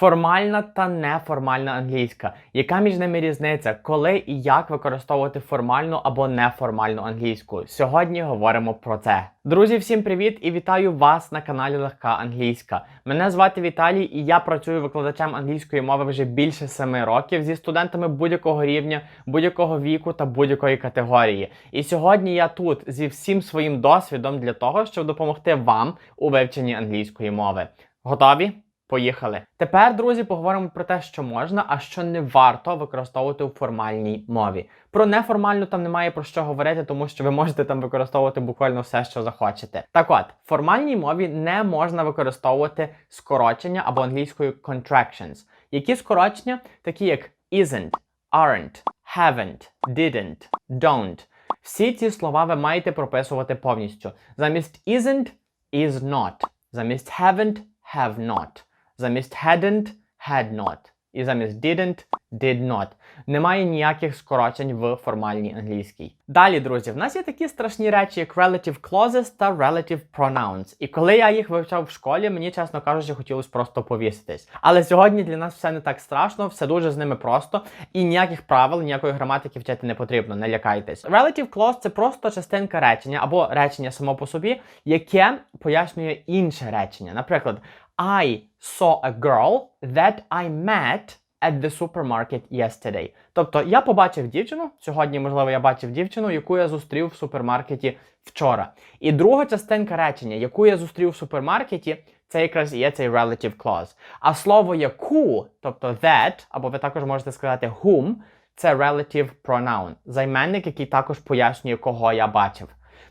Формальна та неформальна англійська. Яка між ними різниця? Коли і як використовувати формальну або неформальну англійську? Сьогодні говоримо про це. Друзі, всім привіт і вітаю вас на каналі Легка Англійська. Мене звати Віталій, і я працюю викладачем англійської мови вже більше семи років зі студентами будь-якого рівня, будь-якого віку та будь-якої категорії. І сьогодні я тут зі всім своїм досвідом для того, щоб допомогти вам у вивченні англійської мови. Готові? Поїхали. Тепер, друзі, поговоримо про те, що можна, а що не варто використовувати у формальній мові. Про неформальну там немає про що говорити, тому що ви можете там використовувати буквально все, що захочете. Так от, в формальній мові не можна використовувати скорочення або англійською contractions. Які скорочення? Такі як isn't, aren't, haven't, didn't, don't. Всі ці слова ви маєте прописувати повністю. Замість isn't is not. Замість haven't have not. Замість hadn't had not. І замість didn't did not. Немає ніяких скорочень в формальній англійській. Далі, друзі, в нас є такі страшні речі, як relative clauses та relative pronouns. І коли я їх вивчав в школі, мені, чесно кажучи, хотілося просто повіситись. Але сьогодні для нас все не так страшно, все дуже з ними просто, і ніяких правил, ніякої граматики вчити не потрібно, не лякайтесь. Relative clause – це просто частинка речення або речення само по собі, яке пояснює інше речення. Наприклад, I saw a girl that I met at the supermarket yesterday. Тобто я побачив дівчину. Сьогодні, можливо, я бачив дівчину, яку я зустрів в супермаркеті вчора. І друга частинка речення, яку я зустрів в супермаркеті, це якраз є цей relative clause. А слово яку, тобто that, або ви також можете сказати whom, це relative pronoun, займенник, який також пояснює, кого я бачив.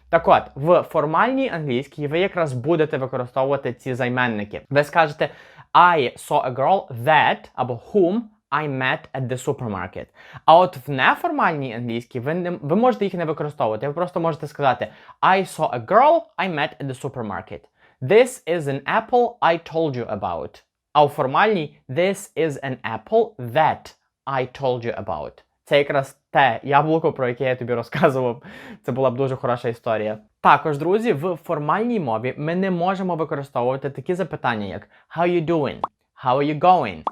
Так от, в формальній англійській ви якраз будете використовувати ці займенники. Ви скажете I saw a girl that або whom I met at the supermarket. А от в неформальній англійській ви, не, ви можете їх не використовувати. Ви просто можете сказати I saw a girl I met at the supermarket. This is an apple I told you about. А у формальній This is an apple that I told you about. Це якраз те яблуко, про яке я тобі розказував. Це була б дуже хороша історія. Також, друзі, в формальній мові ми не можемо використовувати такі запитання, як How you doing? How are you going?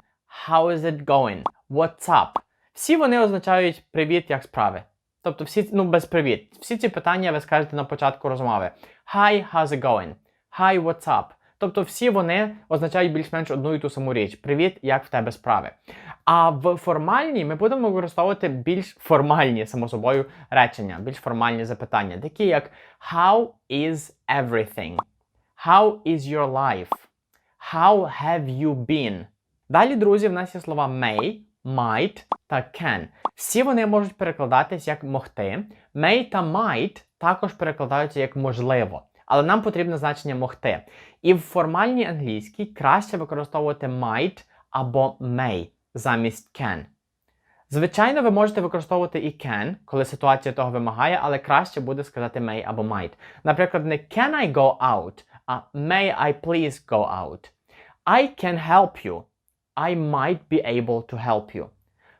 How is it going? What's up? Всі вони означають привіт, як справи. Тобто, всі, ну, без привіт. Всі ці питання ви скажете на початку розмови. Hi, how's it going? Hi, what's up? Тобто всі вони означають більш-менш одну і ту саму річ. Привіт, як в тебе справи. А в формальній ми будемо використовувати більш формальні, само собою, речення, більш формальні запитання, такі як How is everything? How is your life? How have you been? Далі, друзі, в нас є слова may, might та can. Всі вони можуть перекладатись як могти. May та might також перекладаються як можливо. Але нам потрібне значення могти. І в формальній англійській краще використовувати might або may замість can. Звичайно, ви можете використовувати і can, коли ситуація того вимагає, але краще буде сказати may або might. Наприклад, не can I go out, а may I please go out. I can help you. I might be able to help you.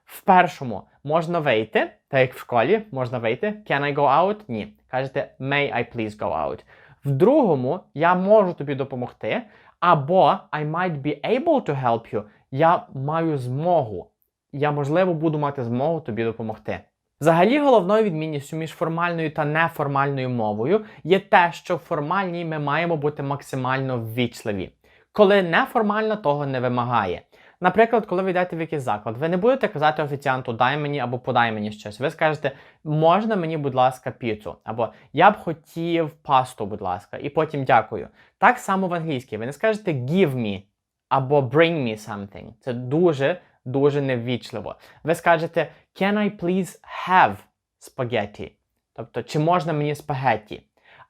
В першому можна вийти, так як в школі можна вийти. Can I go out? Ні. Кажете may I please go out. В другому я можу тобі допомогти. Або I might be able to help you. Я маю змогу. Я, можливо, буду мати змогу тобі допомогти. Взагалі, головною відмінністю між формальною та неформальною мовою є те, що в формальній ми маємо бути максимально ввічливі, коли неформальна того не вимагає. Наприклад, коли ви йдете в якийсь заклад, ви не будете казати офіціанту дай мені або подай мені щось. Ви скажете, можна мені, будь ласка, піцу, або я б хотів пасту, будь ласка, і потім дякую. Так само в англійській. Ви не скажете give me або bring me something. Це дуже дуже неввічливо. Ви скажете Can I please have spaghetti? Тобто, чи можна мені спагетті?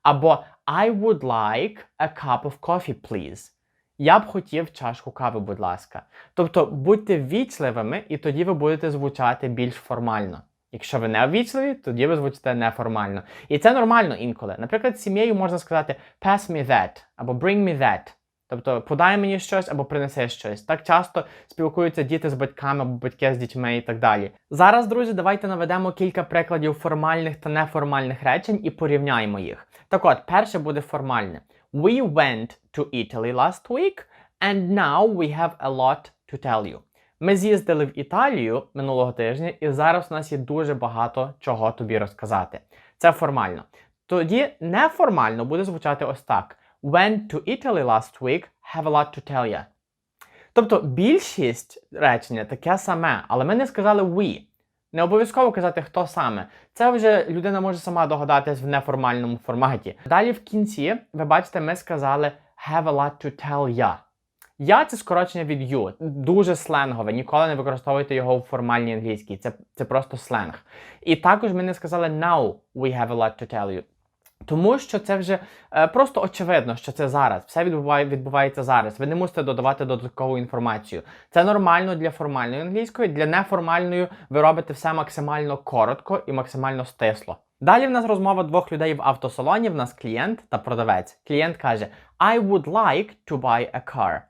Або I would like a cup of coffee, please. Я б хотів чашку кави, будь ласка. Тобто будьте ввічливими, і тоді ви будете звучати більш формально. Якщо ви не ввічливі, тоді ви звучите неформально. І це нормально інколи. Наприклад, з сім'єю можна сказати pass me that або bring me that. Тобто подай мені щось або принеси щось. Так часто спілкуються діти з батьками або батьки з дітьми і так далі. Зараз, друзі, давайте наведемо кілька прикладів формальних та неформальних речень і порівняємо їх. Так от, перше буде формальне. We went to Italy last week, and now we have a lot to tell you. Ми з'їздили в Італію минулого тижня, і зараз у нас є дуже багато чого тобі розказати. Це формально. Тоді неформально буде звучати ось так: Went to Italy last week, have a lot to tell you. Тобто більшість речення таке саме, але ми не сказали we. Не обов'язково казати, хто саме. Це вже людина може сама догадатись в неформальному форматі. Далі в кінці, ви бачите, ми сказали have a lot to tell ya. Я це скорочення від you. Дуже сленгове. Ніколи не використовуйте його в формальній англійській. Це, це просто сленг. І також ми не сказали now we have a lot to tell you. Тому що це вже е, просто очевидно, що це зараз. Все відбуває, відбувається зараз. Ви не мусите додавати додаткову інформацію. Це нормально для формальної англійської, для неформальної ви робите все максимально коротко і максимально стисло. Далі в нас розмова двох людей в автосалоні. В нас клієнт та продавець. Клієнт каже: I would like to buy a car.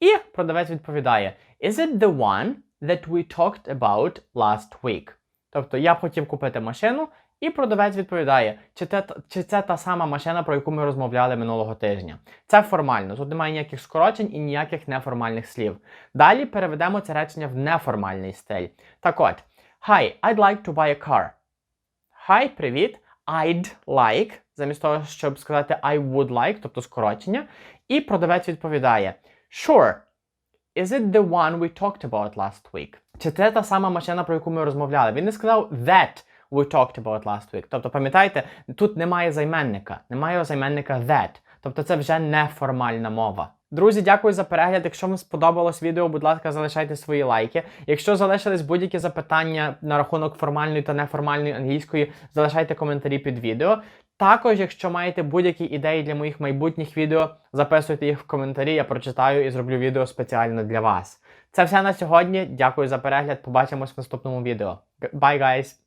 І продавець відповідає: Is it the one that we talked about last week? Тобто я б хотів купити машину, і продавець відповідає, чи це, чи це та сама машина, про яку ми розмовляли минулого тижня. Це формально, тут немає ніяких скорочень і ніяких неформальних слів. Далі переведемо це речення в неформальний стиль. Так от, Hi, I'd like to buy a car. Hi, привіт. I'd like, замість того, щоб сказати I would like, тобто скорочення. І продавець відповідає: Sure. Is it the one we talked about last week? Чи це та сама машина, про яку ми розмовляли? Він не сказав that we talked about last week. Тобто, пам'ятаєте, тут немає займенника, немає займенника that. Тобто це вже неформальна мова. Друзі, дякую за перегляд. Якщо вам сподобалось відео, будь ласка, залишайте свої лайки. Якщо залишились будь-які запитання на рахунок формальної та неформальної англійської, залишайте коментарі під відео. Також, якщо маєте будь-які ідеї для моїх майбутніх відео, записуйте їх в коментарі, я прочитаю і зроблю відео спеціально для вас. Це все на сьогодні. Дякую за перегляд. Побачимось в наступному відео. Bye, guys!